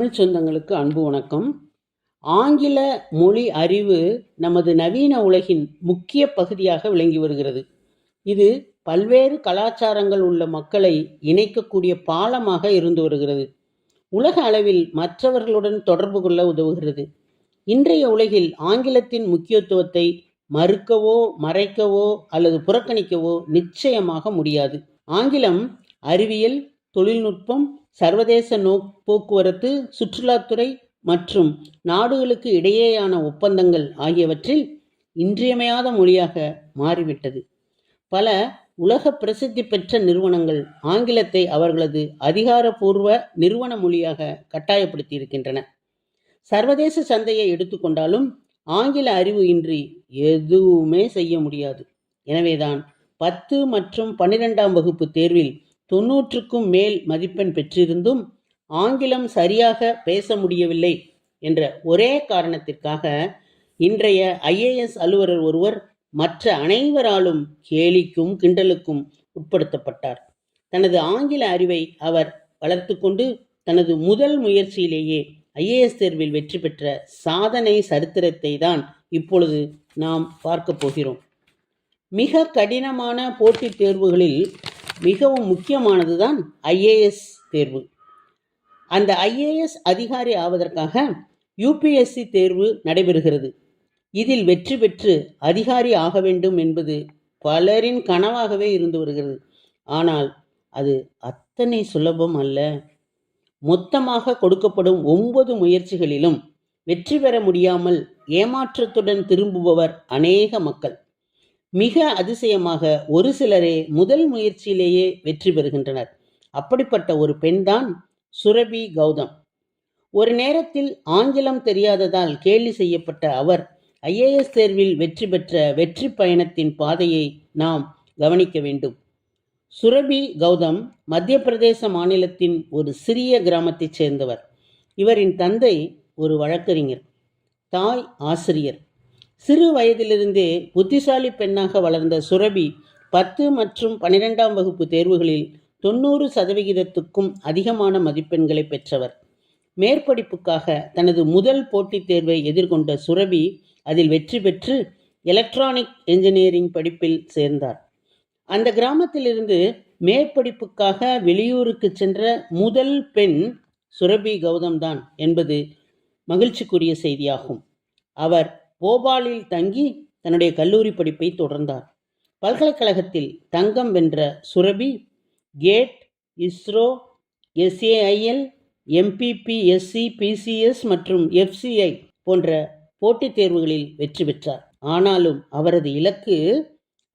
தமிழ் சொந்தங்களுக்கு அன்பு வணக்கம். ஆங்கில மொழி அறிவு நமது நவீன உலகின் முக்கிய பகுதியாக விளங்கி வருகிறது. இது பல்வேறு கலாச்சாரங்கள் உள்ள மக்களை இணைக்கக்கூடிய பாலமாக இருந்து வருகிறது. உலக அளவில் மற்றவர்களுடன் தொடர்பு கொள்ள உதவுகிறது. இன்றைய உலகில் ஆங்கிலத்தின் முக்கியத்துவத்தை மறுக்கவோ மறைக்கவோ அல்லது புறக்கணிக்கவோ நிச்சயமாக முடியாது. ஆங்கிலம் அறிவியல் தொழில்நுட்பம் சர்வதேச நோ போக்குவரத்து சுற்றுலாத்துறை மற்றும் நாடுகளுக்கு இடையேயான ஒப்பந்தங்கள் ஆகியவற்றில் இன்றியமையாத மொழியாக மாறிவிட்டது. பல உலக பிரசித்தி பெற்ற நிறுவனங்கள் ஆங்கிலத்தை அவர்களது அதிகாரப்பூர்வ நிறுவன மொழியாக கட்டாயப்படுத்தி இருக்கின்றன சர்வதேச சந்தையை எடுத்துக்கொண்டாலும் ஆங்கில அறிவு இன்றி எதுவுமே செய்ய முடியாது. எனவேதான் பத்து மற்றும் பன்னிரெண்டாம் வகுப்பு தேர்வில் தொன்னூற்றுக்கும் மேல் மதிப்பெண் பெற்றிருந்தும் ஆங்கிலம் சரியாக பேச முடியவில்லை என்ற ஒரே காரணத்திற்காக இன்றைய ஐஏஎஸ் அலுவலர் ஒருவர் மற்ற அனைவராலும் கேலிக்கும் கிண்டலுக்கும் உட்படுத்தப்பட்டார். தனது ஆங்கில அறிவை அவர் வளர்த்து கொண்டு தனது முதல் முயற்சியிலேயே ஐஏஎஸ் தேர்வில் வெற்றி பெற்ற சாதனை சரித்திரத்தை தான் இப்பொழுது நாம் பார்க்க போகிறோம். மிக கடினமான போட்டித் தேர்வுகளில் மிகவும் முக்கியமானது தான் ஐஏஎஸ் தேர்வு. அந்த ஐஏஎஸ் அதிகாரி ஆவதற்காக யூபிஎஸ்சி தேர்வு நடைபெறுகிறது. இதில் வெற்றி பெற்று அதிகாரி ஆக வேண்டும் என்பது பலரின் கனவாகவே இருந்து வருகிறது. ஆனால் அது அத்தனை சுலபம் அல்ல. மொத்தமாக கொடுக்கப்படும் ஒன்பது முயற்சிகளிலும் வெற்றி பெற முடியாமல் ஏமாற்றத்துடன் திரும்புபவர் அநேக மக்கள். மிக அதிசயமாக ஒரு சிலரே முதல் முயற்சியிலேயே வெற்றி பெறுகின்றனர். அப்படிப்பட்ட ஒரு பெண்தான் சுரபி கௌதம். ஒரு நேரத்தில் ஆங்கிலம் தெரியாததால் கேலி செய்யப்பட்ட அவர் ஐஏஎஸ் தேர்வில் வெற்றி பெற்ற வெற்றி பயணத்தின் பாதையை நாம் கவனிக்க வேண்டும். சுரபி கௌதம் மத்திய பிரதேச மாநிலத்தின் ஒரு சிறிய கிராமத்தைச் சேர்ந்தவர். இவரின் தந்தை ஒரு வழக்கறிஞர் தாய் ஆசிரியர். சிறு வயதிலிருந்தே புத்திசாலி பெண்ணாக வளர்ந்த சுரபி பத்து மற்றும் பனிரெண்டாம் வகுப்பு தேர்வுகளில் தொண்ணூறு சதவிகிதத்துக்கும் அதிகமான மதிப்பெண்களை பெற்றவர். மேற்படிப்புக்காக தனது முதல் போட்டித் தேர்வை எதிர்கொண்ட சுரபி அதில் வெற்றி பெற்று எலக்ட்ரானிக் என்ஜினியரிங் படிப்பில் சேர்ந்தார். அந்த கிராமத்திலிருந்து மேற்படிப்புக்காக வெளியூருக்கு சென்ற முதல் பெண் சுரபி கௌதம் தான் என்பது மகிழ்ச்சிக்குரிய செய்தியாகும். அவர் போபாலில் தங்கி தன்னுடைய கல்லூரி படிப்பை தொடர்ந்தார். பல்கலைக்கழகத்தில் தங்கம் வென்ற Surabhi GATE ISRO SAIL MPPSC PCS மற்றும் எஃப்சிஐ போன்ற போட்டித் தேர்வுகளில் வெற்றி பெற்றார். ஆனாலும் அவரது இலக்கு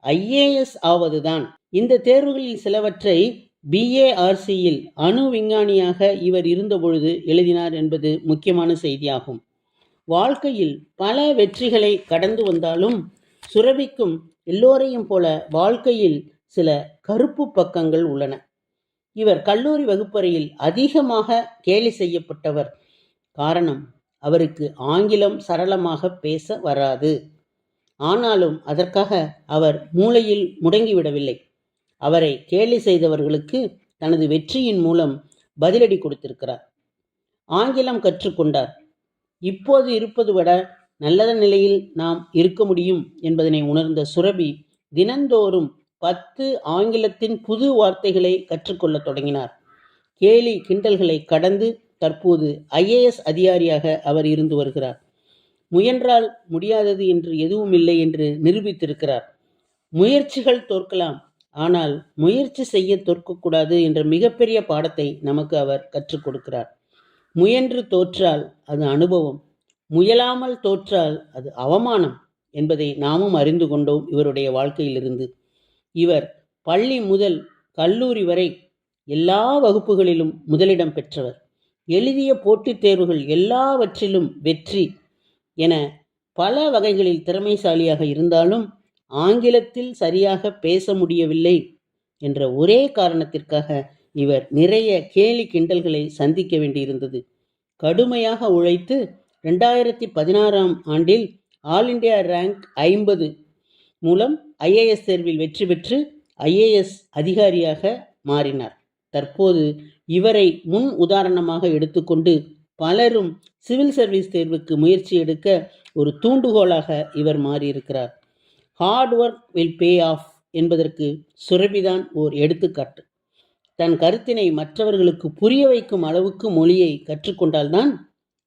ஐஏஎஸ் ஆவதுதான். இந்த தேர்வுகளில் சிலவற்றை பிஏஆர்சியில் அணு விஞ்ஞானியாக இவர் இருந்தபொழுது எழுதினார் என்பது முக்கியமான செய்தியாகும். வாழ்க்கையில் பல வெற்றிகளை கடந்து வந்தாலும் சுரபிக்கும் எல்லோரையும் போல வாழ்க்கையில் சில கருப்பு பக்கங்கள் உள்ளன. இவர் கல்லூரி வகுப்பறையில் அதிகமாக கேலி செய்யப்பட்டவர். காரணம் அவருக்கு ஆங்கிலம் சரளமாக பேச வராது. ஆனாலும் அதற்காக அவர் மூளையில் முடங்கிவிடவில்லை. அவரை கேலி செய்தவர்களுக்கு தனது வெற்றியின் மூலம் பதிலடி கொடுத்திருக்கிறார். ஆங்கிலம் கற்றுக்கொண்டார். இப்போது இருப்பது விட நல்லத நிலையில் நாம் இருக்க முடியும் என்பதனை உணர்ந்த சுரபி தினந்தோறும் பத்து ஆங்கிலத்தின் புது வார்த்தைகளை கற்றுக்கொள்ளத் தொடங்கினார். கேலி கிண்டல்களை கடந்து தற்போது ஐஏஎஸ் அதிகாரியாக அவர் இருந்து வருகிறார். முயன்றால் முடியாதது என்று எதுவும் இல்லை என்று நிரூபித்திருக்கிறார். முயற்சிகள் தோற்கலாம் ஆனால் முயற்சி செய்ய தோற்கக்கூடாது என்ற மிகப்பெரிய பாடத்தை நமக்கு அவர் கற்றுக் கொடுக்கிறார். முயன்று தோற்றால் அது அனுபவம் முயலாமல் தோற்றால் அது அவமானம் என்பதை நாமும் அறிந்து கொண்டோம் இவருடைய வாழ்க்கையிலிருந்து. இவர் பள்ளி முதல் கல்லூரி வரை எல்லா வகுப்புகளிலும் முதலிடம் பெற்றவர். எழுதிய போட்டித் தேர்வுகள் எல்லாவற்றிலும் வெற்றி என பல வகைகளில் திறமைசாலியாக இருந்தாலும் ஆங்கிலத்தில் சரியாக பேச முடியவில்லை என்ற ஒரே காரணத்திற்காக இவர் நிறைய கேலி கிண்டல்களை சந்திக்க வேண்டியிருந்தது. கடுமையாக உழைத்து ரெண்டாயிரத்தி பதினாறாம் ஆண்டில் ஆல் இண்டியா ரேங்க் ஐம்பது மூலம் ஐஏஎஸ் தேர்வில் வெற்றி பெற்று ஐஏஎஸ் அதிகாரியாக மாறினார். தற்போது இவரை முன் உதாரணமாக எடுத்துக்கொண்டு பலரும் சிவில் சர்வீஸ் தேர்வுக்கு முயற்சி எடுக்க ஒரு தூண்டுகோலாக இவர் மாறியிருக்கிறார். Hard work will pay off என்பதற்கு சுரபிதான் ஓர் எடுத்துக்காட்டு. தன் கருத்தினை மற்றவர்களுக்கு புரிய வைக்கும் அளவுக்கு மொழியை கற்றுக்கொண்டால்தான்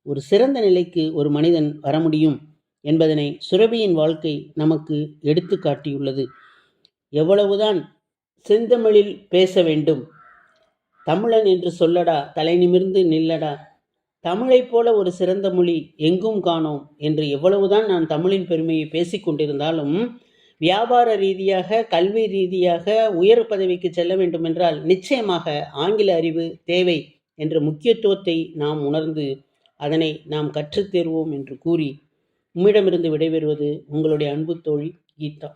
ஒரு சிறந்த நிலைக்கு ஒரு மனிதன் வர முடியும் என்பதனை சுரபியின் வாழ்க்கை நமக்கு எடுத்து காட்டியுள்ளது. எவ்வளவுதான் செந்தமிழில் பேச வேண்டும். தமிழன் என்று சொல்லடா தலை நிமிர்ந்து நில்லடா. தமிழைப் போல ஒரு சிறந்த மொழி எங்கும் காணோம் என்று எவ்வளவுதான் நான் தமிழின் பெருமையை பேசிக்கொண்டிருந்தாலும் வியாபார ரீதியாக கல்வி ரீதியாக உயர் பதவிக்கு செல்ல வேண்டும் என்றால் நிச்சயமாக ஆங்கில அறிவு தேவை என்ற முக்கியத்துவத்தை நாம் உணர்ந்து அதனை நாம் கற்றுத் தேர்வோம் என்று கூறி உம்மிடமிருந்து விடைபெறுவது உங்களுடைய அன்பு தோழி கீதா.